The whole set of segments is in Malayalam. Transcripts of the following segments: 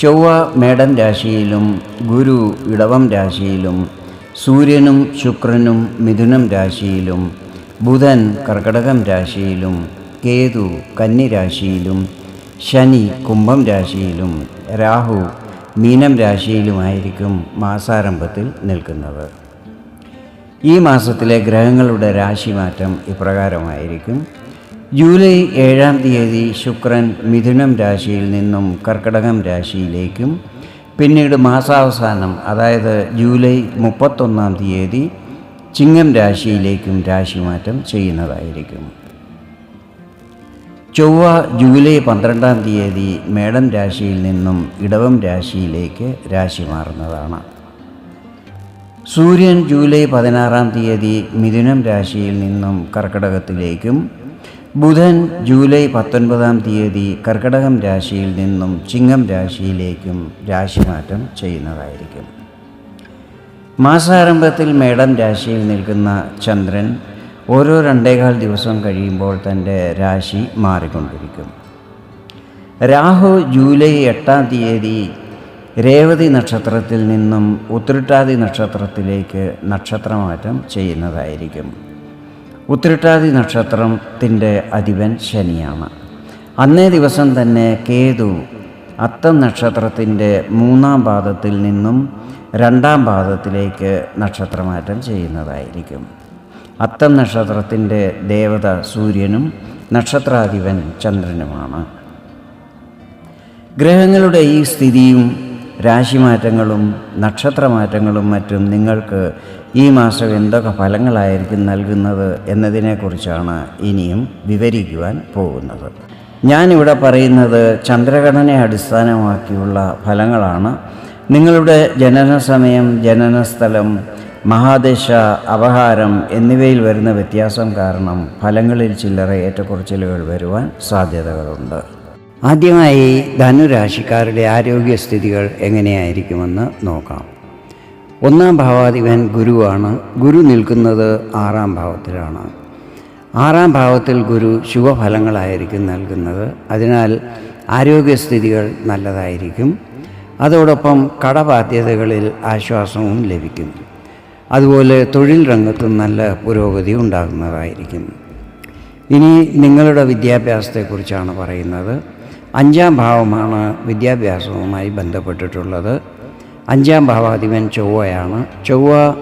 ചൊവ്വ മേടൻ രാശിയിലും ഗുരു ഇടവം രാശിയിലും സൂര്യനും ശുക്രനും മിഥുനം രാശിയിലും ബുധൻ കർക്കടകം രാശിയിലും കേതു കന്നി രാശിയിലും ശനി കുംഭം രാശിയിലും രാഹു മീനം രാശിയിലുമായിരിക്കും മാസാരംഭത്തിൽ നിൽക്കുന്നത്. ഈ മാസത്തിലെ ഗ്രഹങ്ങളുടെ രാശിമാറ്റം ഇപ്രകാരമായിരിക്കും. ജൂലൈ ഏഴാം തീയതി ശുക്രൻ മിഥുനം രാശിയിൽ നിന്നും കർക്കടകം രാശിയിലേക്കും പിന്നീട് മാസാവസാനം അതായത് ജൂലൈ മുപ്പത്തൊന്നാം തീയതി ചിങ്ങം രാശിയിലേക്കും രാശിമാറ്റം ചെയ്യുന്നതായിരിക്കും. ചൊവ്വ ജൂലൈ പന്ത്രണ്ടാം തീയതി മേടം രാശിയിൽ നിന്നും ഇടവം രാശിയിലേക്ക് രാശി മാറുന്നതാണ് സൂര്യൻ ജൂലൈ പതിനാറാം തീയതി മിഥുനം രാശിയിൽ നിന്നും കർക്കടകത്തിലേക്കും ബുധൻ ജൂലൈ പത്തൊൻപതാം തീയതി കർക്കടകം രാശിയിൽ നിന്നും ചിങ്ങം രാശിയിലേക്കും രാശിമാറ്റം ചെയ്യുന്നതായിരിക്കും. മാസാരംഭത്തിൽ മേടം രാശിയിൽ നിൽക്കുന്ന ചന്ദ്രൻ ഓരോ രണ്ടേകാൽ ദിവസം കഴിയുമ്പോൾ തന്റെ രാശി മാറിക്കൊണ്ടിരിക്കും. രാഹു ജൂലൈ എട്ടാം തീയതി രേവതി നക്ഷത്രത്തിൽ നിന്നും ഉത്രട്ടാതി നക്ഷത്രത്തിലേക്ക് നക്ഷത്രമാറ്റം ചെയ്യുന്നതായിരിക്കും. ഉത്രട്ടാതി നക്ഷത്രത്തിന്റെ അധിപൻ ശനിയാണ്. അന്നേ ദിവസം തന്നെ കേതു അത്തം നക്ഷത്രത്തിന്റെ മൂന്നാം പാദത്തിൽ നിന്നും രണ്ടാം പാദത്തിലേക്ക് നക്ഷത്രമാറ്റം ചെയ്യുന്നതായിരിക്കും. അത്തം നക്ഷത്രത്തിന്റെ ദേവത സൂര്യനും നക്ഷത്രാധിപൻ ചന്ദ്രനുമാണ്. ഗ്രഹങ്ങളുടെ ഈ സ്ഥിതിയും രാശിമാറ്റങ്ങളും നക്ഷത്രമാറ്റങ്ങളും മറ്റും നിങ്ങൾക്ക് ഈ മാസം എന്തൊക്കെ ഫലങ്ങളായിരിക്കും നൽകുന്നത് എന്നതിനെക്കുറിച്ചാണ് ഇനിയും വിവരിക്കുവാൻ പോകുന്നത്. ഞാനിവിടെ പറയുന്നത് ചന്ദ്രഘടനയെ അടിസ്ഥാനമാക്കിയുള്ള ഫലങ്ങളാണ്. നിങ്ങളുടെ ജനന സമയം ജനനസ്ഥലം മഹാദശ അപഹാരം എന്നിവയിൽ വരുന്ന വ്യത്യാസം കാരണം ഫലങ്ങളിൽ ചില്ലറ ഏറ്റക്കുറച്ചിലുകൾ വരുവാൻ സാധ്യതകളുണ്ട്. ആദ്യമായി ധനുരാശിക്കാരുടെ ആരോഗ്യസ്ഥിതികൾ എങ്ങനെയായിരിക്കുമെന്ന് നോക്കാം. ഒന്നാം ഭാവാധിപൻ ഗുരുവാണ്. ഗുരു നിൽക്കുന്നത് ആറാം ഭാവത്തിലാണ്. ആറാം ഭാവത്തിൽ ഗുരു ശുഭഫലങ്ങളായിരിക്കും നൽകുന്നത്. അതിനാൽ ആരോഗ്യസ്ഥിതികൾ നല്ലതായിരിക്കും. അതോടൊപ്പം കടബാധ്യതകളിൽ ആശ്വാസവും ലഭിക്കും. അതുപോലെ തൊഴിൽ രംഗത്തും നല്ല പുരോഗതി ഉണ്ടാകുന്നതായിരിക്കും. ഇനി നിങ്ങളുടെ വിദ്യാഭ്യാസത്തെക്കുറിച്ചാണ് പറയുന്നത്. അഞ്ചാം ഭാവമാണ് വിദ്യാഭ്യാസവുമായി ബന്ധപ്പെട്ടിട്ടുള്ളത്. അഞ്ചാം ഭാവാധിപൻ ചൊവ്വയാണ്. ചൊവ്വ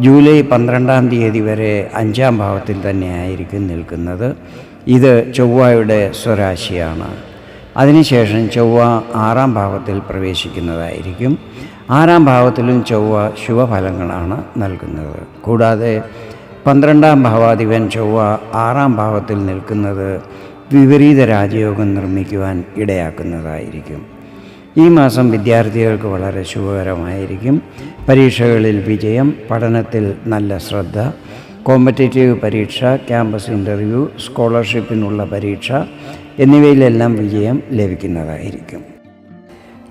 ജൂലൈ പന്ത്രണ്ടാം തീയതി വരെ അഞ്ചാം ഭാവത്തിൽ തന്നെയായിരിക്കും നിൽക്കുന്നത്. ഇത് ചൊവ്വയുടെ സ്വരാശിയാണ്. അതിനുശേഷം ചൊവ്വ ആറാം ഭാവത്തിൽ പ്രവേശിക്കുന്നതായിരിക്കും. ആറാം ഭാവത്തിലും ചൊവ്വ ശുഭഫലങ്ങളാണ് നൽകുന്നത്. കൂടാതെ പന്ത്രണ്ടാം ഭാവാധിപൻ ചൊവ്വ ആറാം ഭാവത്തിൽ നിൽക്കുന്നത് വിപരീത രാജയോഗം നിർമ്മിക്കുവാൻ ഇടയാക്കുന്നതായിരിക്കും. ഈ മാസം വിദ്യാർത്ഥികൾക്ക് വളരെ ശുഭകരമായിരിക്കും. പരീക്ഷകളിൽ വിജയം പഠനത്തിൽ നല്ല ശ്രദ്ധ കോമ്പറ്റേറ്റീവ് പരീക്ഷ ക്യാമ്പസ് ഇന്റർവ്യൂ സ്കോളർഷിപ്പിനുള്ള പരീക്ഷ എന്നിവയിലെല്ലാം വിജയം ലഭിക്കുന്നതായിരിക്കും.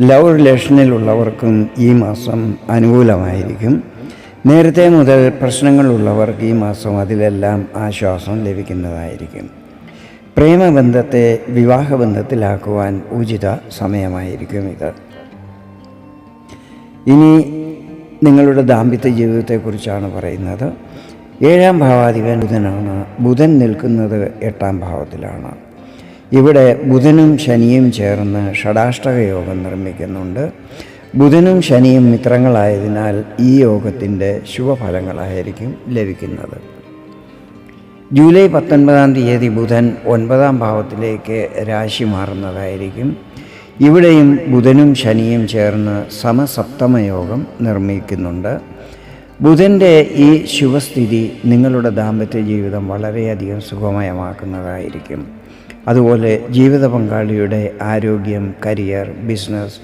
ലവ് റിലേഷനിലുള്ളവർക്കും ഈ മാസം അനുകൂലമായിരിക്കും. നേരത്തെ മുതൽ പ്രശ്നങ്ങളുള്ളവർക്ക് ഈ മാസം അതിലെല്ലാം ആശ്വാസം ലഭിക്കുന്നതായിരിക്കും. പ്രേമബന്ധത്തെ വിവാഹബന്ധത്തിലാക്കുവാൻ ഉചിത സമയമായിരിക്കും ഇത് ഇനി നിങ്ങളുടെ ദാമ്പത്യ ജീവിതത്തെക്കുറിച്ചാണ് പറയുന്നത്. ഏഴാം ഭാവാധിപൻ ബുധനാണ്. ബുധൻ നിൽക്കുന്നത് എട്ടാം ഭാവത്തിലാണ്. ഇവിടെ ബുധനും ശനിയും ചേർന്ന് ഷടാഷ്ടക യോഗം നിർമ്മിക്കുന്നുണ്ട്. ബുധനും ശനിയും മിത്രങ്ങളായതിനാൽ ഈ യോഗത്തിന്റെ ശുഭഫലങ്ങളായിരിക്കും ലഭിക്കുന്നത്. ജൂലൈ പത്തൊൻപതാം തീയതി ബുധൻ ഒൻപതാം ഭാവത്തിലേക്ക് രാശി മാറുന്നതായിരിക്കും. ഇവിടെയും ബുധനും ശനിയും ചേർന്ന് സമസപ്തമയോഗം നിർമ്മിക്കുന്നുണ്ട്. ബുധന്റെ ഈ ശുഭസ്ഥിതി നിങ്ങളുടെ ദാമ്പത്യ ജീവിതം വളരെയധികം സുഗമയമാക്കുന്നതായിരിക്കും അതുപോലെ ജീവിത പങ്കാളിയുടെ ആരോഗ്യം കരിയർ ബിസിനസ്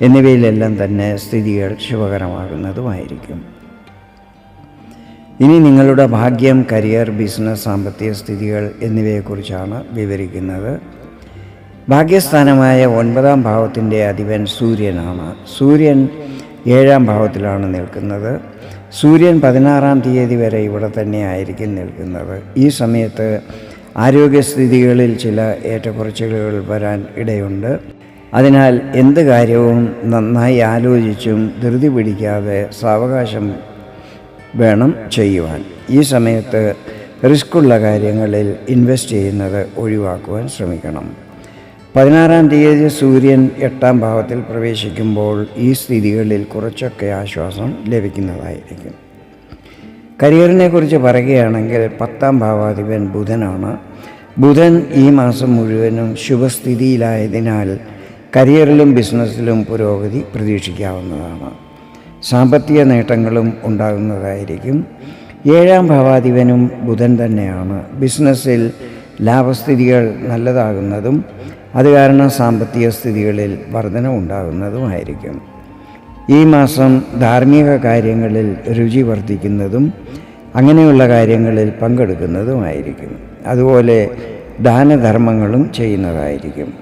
എന്നിവയിലെല്ലാം തന്നെ സ്ഥിതികൾ ശുഭകരമാകുന്നതുമായിരിക്കും. ഇനി നിങ്ങളുടെ ഭാഗ്യം കരിയർ ബിസിനസ് സാമ്പത്തിക സ്ഥിതികൾ എന്നിവയെക്കുറിച്ചാണ് വിവരിക്കുന്നത്. ഭാഗ്യസ്ഥാനമായ ഒൻപതാം ഭാവത്തിന്റെ അധിപൻ സൂര്യനാണ്. സൂര്യൻ ഏഴാം ഭാവത്തിലാണ് നിൽക്കുന്നത്. സൂര്യൻ പതിനാറാം തീയതി വരെ ഇവിടെ തന്നെ ആയിരിക്കും നിൽക്കുന്നത്. ഈ സമയത്ത് ആരോഗ്യസ്ഥിതികളിൽ ചില ഏറ്റക്കുറച്ചിലുകൾ വരാൻ ഇടയുണ്ട്. അതിനാൽ എന്ത് കാര്യവും നന്നായി ആലോചിച്ചും ധൃതി പിടിക്കാതെ സാവകാശം വേണം ചെയ്യുവാൻ. ഈ സമയത്ത് റിസ്ക്കുള്ള കാര്യങ്ങളിൽ ഇൻവെസ്റ്റ് ചെയ്യുന്നത് ഒഴിവാക്കുവാൻ ശ്രമിക്കണം. പതിനാറാം തീയതി സൂര്യൻ എട്ടാം ഭാവത്തിൽ പ്രവേശിക്കുമ്പോൾ ഈ സ്ഥിതികളിൽ കുറച്ചൊക്കെ ആശ്വാസം ലഭിക്കുന്നതായിരിക്കും. കരിയറിനെ കുറിച്ച് പറയുകയാണെങ്കിൽ പത്താം ഭാവാധിപൻ ബുധനാണ്. ബുധൻ ഈ മാസം മുഴുവനും ശുഭസ്ഥിതിയിലായതിനാൽ കരിയറിലും ബിസിനസ്സിലും പുരോഗതി പ്രതീക്ഷിക്കാവുന്നതാണ്. സാമ്പത്തിക നേട്ടങ്ങളും ഉണ്ടാകുന്നതായിരിക്കും. ഏഴാം ഭാവാധിപനും ബുധൻ തന്നെയാണ്. ബിസിനസ്സിൽ ലാഭസ്ഥിതികൾ നല്ലതാകുന്നതും അത് കാരണം സാമ്പത്തിക സ്ഥിതികളിൽ വർധന ഉണ്ടാകുന്നതുമായിരിക്കും. ഈ മാസം ധാർമ്മിക കാര്യങ്ങളിൽ രുചി വർദ്ധിക്കുന്നതും അങ്ങനെയുള്ള കാര്യങ്ങളിൽ പങ്കെടുക്കുന്നതുമായിരിക്കും. അതുപോലെ ദാനധർമ്മങ്ങളും ചെയ്യുന്നതായിരിക്കും.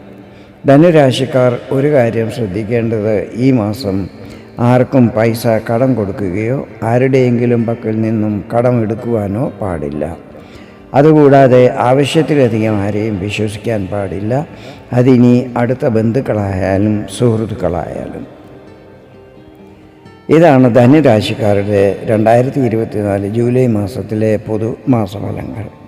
ധനുരാശിക്കാർ ഒരു കാര്യം ശ്രദ്ധിക്കേണ്ടത് ഈ മാസം ആർക്കും പൈസ കടം കൊടുക്കുകയോ ആരുടെയെങ്കിലും പക്കൽ നിന്നും കടം എടുക്കുവാനോ പാടില്ല. അതുകൂടാതെ ആവശ്യത്തിലധികം ആരെയും വിശ്വസിക്കാൻ പാടില്ല. അതിനി അടുത്ത ബന്ധുക്കളായാലും സുഹൃത്തുക്കളായാലും. ഇതാണ് ധനുരാശിക്കാരുടെ രണ്ടായിരത്തി ഇരുപത്തിനാല് ജൂലൈ മാസത്തിലെ പൊതു മാസഫലങ്ങൾ